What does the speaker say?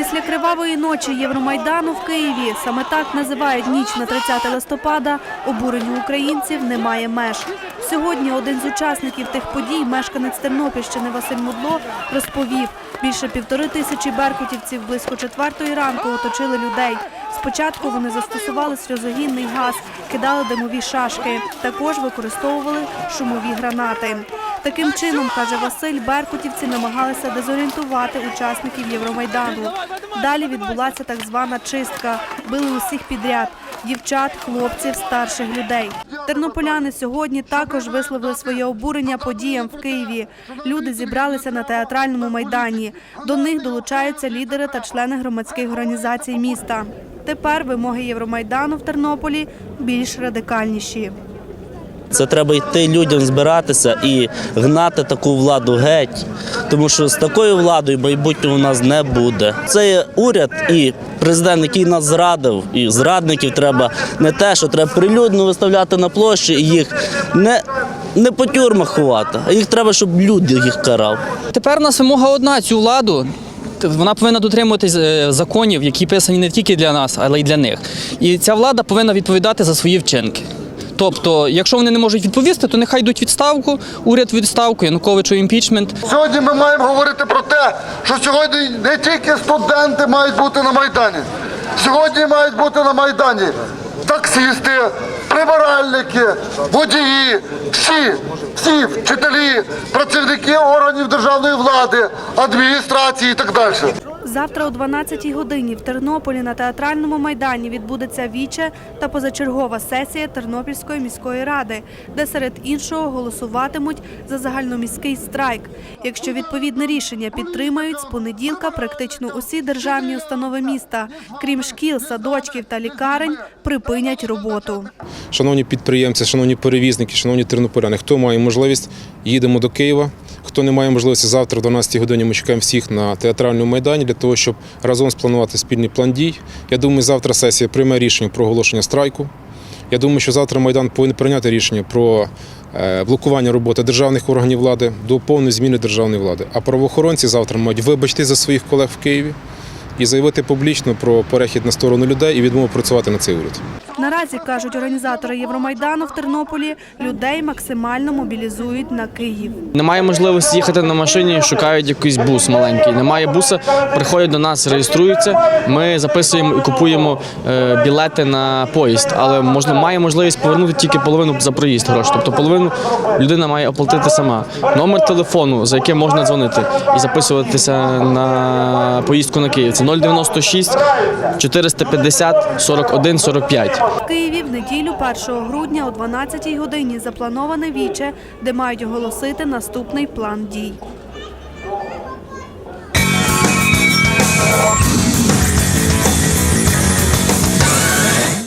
Після кривавої ночі Євромайдану в Києві саме так називають ніч на 30 листопада. Обуренню українців немає меж. Сьогодні один з учасників тих подій, мешканець Тернопільщини Василь Мудло, розповів, більше півтори тисячі беркутівців близько четвертої ранку оточили людей. Спочатку вони застосували сльозогінний газ, кидали димові шашки. Також використовували шумові гранати. Таким чином, каже Василь, беркутівці намагалися дезорієнтувати учасників Євромайдану. Далі відбулася так звана чистка. Били усіх підряд дівчат, хлопців, старших людей. Тернополяни сьогодні також висловили своє обурення подіям в Києві. Люди зібралися на театральному майдані. До них долучаються лідери та члени громадських організацій міста. Тепер вимоги Євромайдану в Тернополі більш радикальніші. Це треба йти людям збиратися і гнати таку владу геть, тому що з такою владою майбутнього у нас не буде. Це є уряд і президент, який нас зрадив, і зрадників треба не те, що треба прилюдно виставляти на площі і їх не, не по тюрмах ховати, а їх треба, щоб люди їх карав. Тепер у нас вимога одна цю владу. Вона повинна дотримуватись е, законів, які писані не тільки для нас, але й для них. І ця влада повинна відповідати за свої вчинки. Тобто, якщо вони не можуть відповісти, то нехай йдуть відставку, уряд відставку, Януковичу імпічмент. Сьогодні ми маємо говорити про те, що сьогодні не тільки студенти мають бути на Майдані. Сьогодні мають бути на Майдані таксисти, прибиральники, водії, всі, всі вчителі, працівники органів державної влади, адміністрації і так далі. Завтра о 12-й годині в Тернополі на театральному майдані відбудеться віче та позачергова сесія Тернопільської міської ради, де серед іншого голосуватимуть за загальноміський страйк. Якщо відповідне рішення підтримають, з понеділка практично усі державні установи міста, крім шкіл, садочків та лікарень, припинять роботу. Шановні підприємці, шановні перевізники, шановні тернополяни, хто має можливість, їдемо до Києва. Хто не має можливості завтра, о 12 годині, ми чекаємо всіх на театральному майдані для того, щоб разом спланувати спільний план дій. Я думаю, завтра сесія прийме рішення про оголошення страйку. Я думаю, що завтра Майдан повинен прийняти рішення про е, блокування роботи державних органів влади до повної зміни державної влади. А правоохоронці завтра мають вибачити за своїх колег в Києві і заявити публічно про перехід на сторону людей і відмову працювати на цей уряд. Наразі кажуть організатори Євромайдану в Тернополі, людей максимально мобілізують на Київ. Немає можливості їхати на машині, шукають якийсь бус маленький. Немає буса, приходять до нас, реєструються. Ми записуємо і купуємо е, білети на поїзд, але можна має можливість повернути тільки половину за проїзд гроші. Тобто половину людина має оплатити сама. Номер телефону, за яким можна дзвонити і записуватися на поїздку на Київ. Це 096 450 41 45. В Києві в неділю 1 грудня о 12-й годині заплановане віче, де мають оголосити наступний план дій.